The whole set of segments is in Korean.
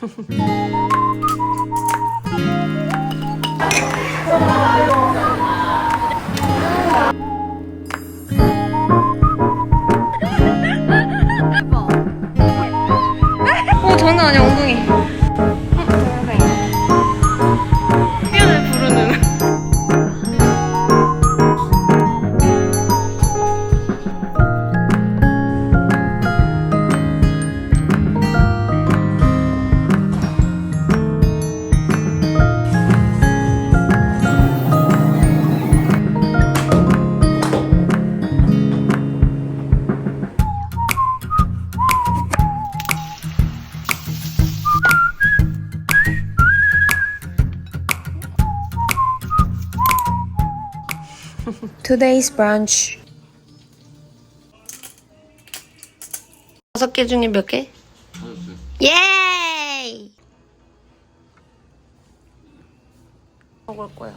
흡연을 부르는. Today's brunch. 다섯 개 중에 몇 개? 예이! 먹을 거야.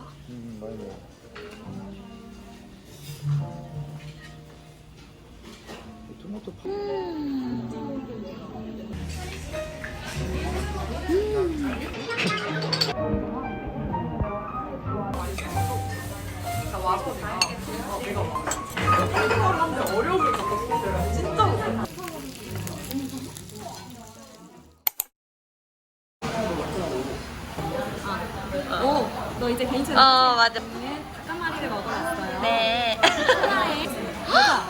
토마 어 맞아. 닭가마리를 먹어봤어요. 네. 하나에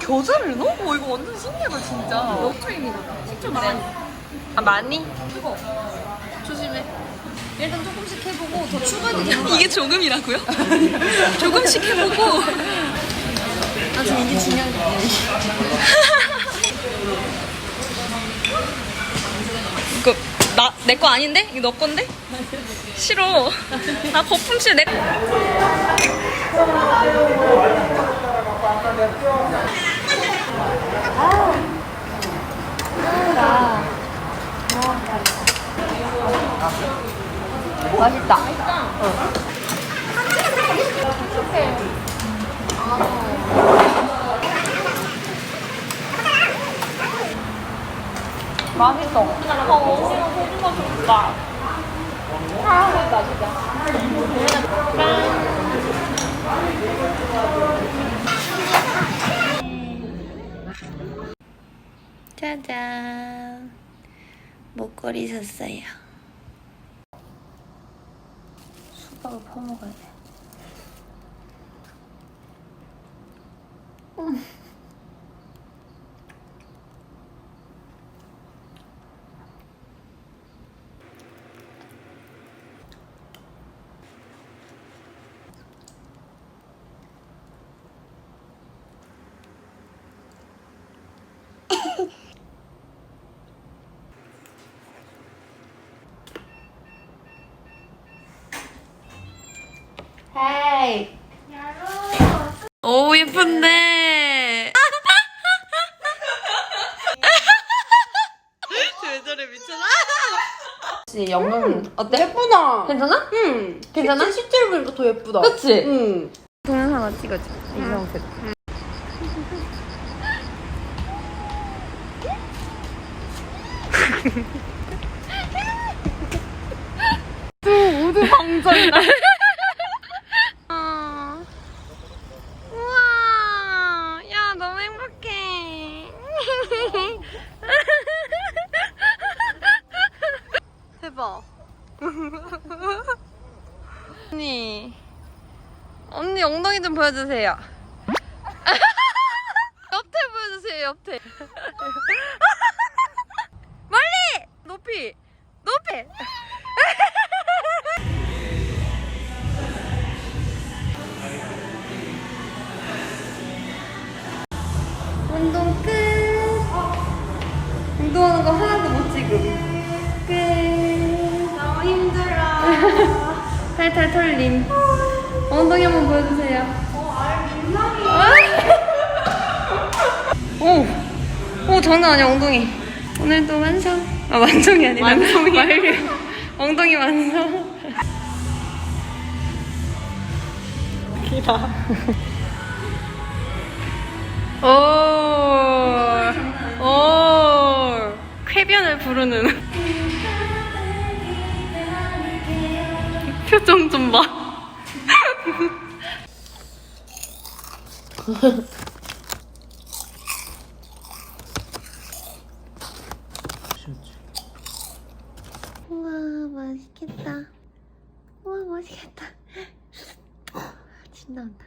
겨자를 넣어? 오, 이거 완전 신기하다 진짜. 몇 초입니다. 10초 나가니까. 아 많이? 뜨거. 조심해. 일단 조금씩 해보고 더 추가도 되는 거 이게 조금이라고요? 조금씩 해보고. 아, 지금 이게 중요한 게 아니에요. 이거 나내 거 아닌데? 이거 너 건데? 싫어. 아 거품칠 내. 맛있다. 맛있어. 어, 줬다. 아, 맛있다, 짜잔. 목걸이 샀어요. 수박을 퍼먹어야 돼. 헤이. 오 예쁜데. 왜 저래 미쳤나? 혹시 영문 어때? 예쁘다. 괜찮아? 응. 괜찮아? 실제, 실제로 보니까 더 예쁘다. 그치? 응. 동영상 하나 찍어줘. 이 상태. 모두 방전이다. 어. 우와, 야 너무 행복해. 대박. 언니. 언니 엉덩이 좀 보여주세요. 옆태 보여주세요, 옆태. 탈탈 털림. 엉덩이 한번 보여주세요. 오! 오, 장난 아니야, 엉덩이. 오늘도 완성. 아, 완성이 아니라. 완성이. 완료. 엉덩이 완성. 기다. 오. 오. 쾌변을 부르는. 표정 좀 봐. 우와 맛있겠다. 우와 맛있겠다. 침 나온다.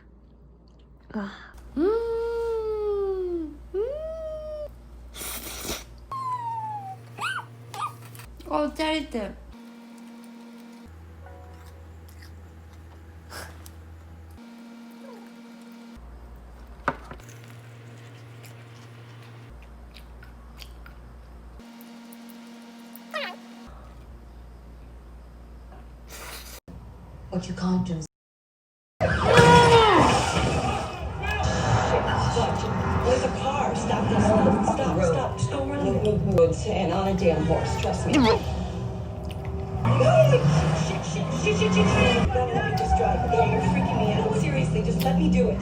와. 음. 음. 어 짜릿해. What you can't do is There's a car. Stop this. Stop, stop. Just go around the woods and on a damn horse. Trust me. Shit, shit, shit, shit, shit, shit. Don't let me just drive. Okay, you're freaking me out. Seriously, just let me do it.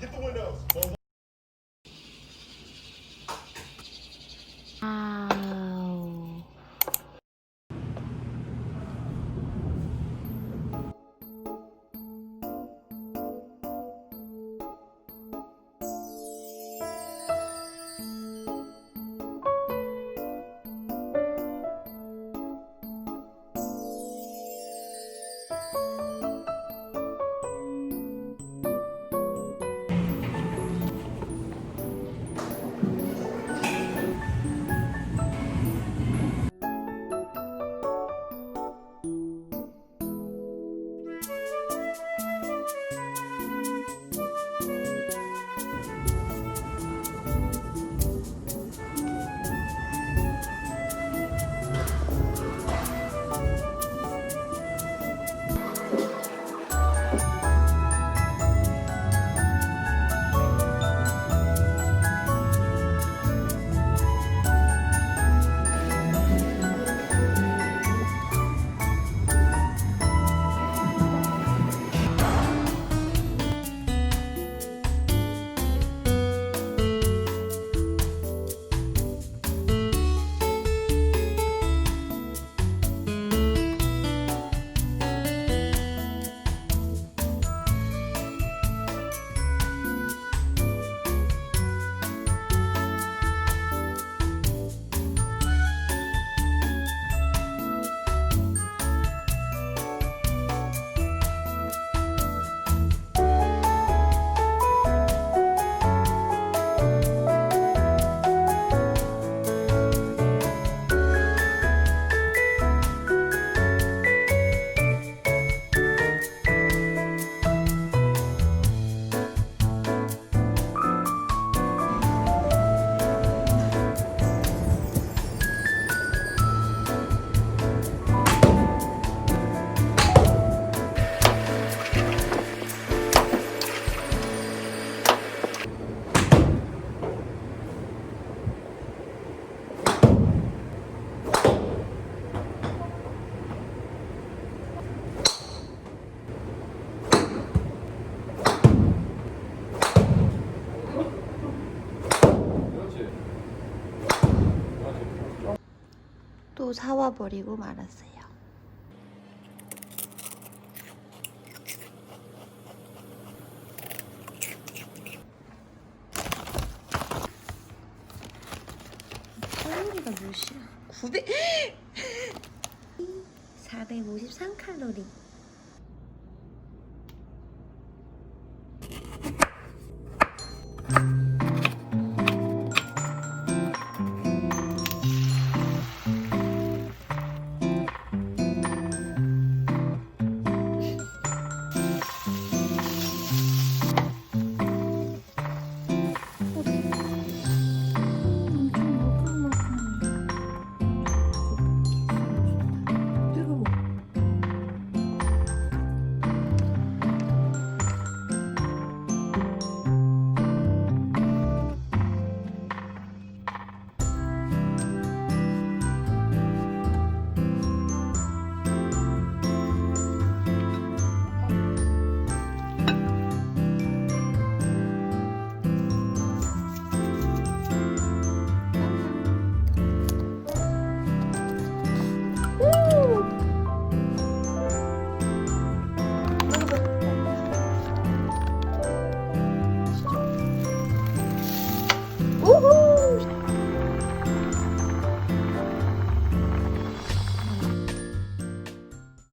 Get the windows. 아우. 또 사와 버리고 말았어요. 칼로리가 몇이야? 900 453 칼로리.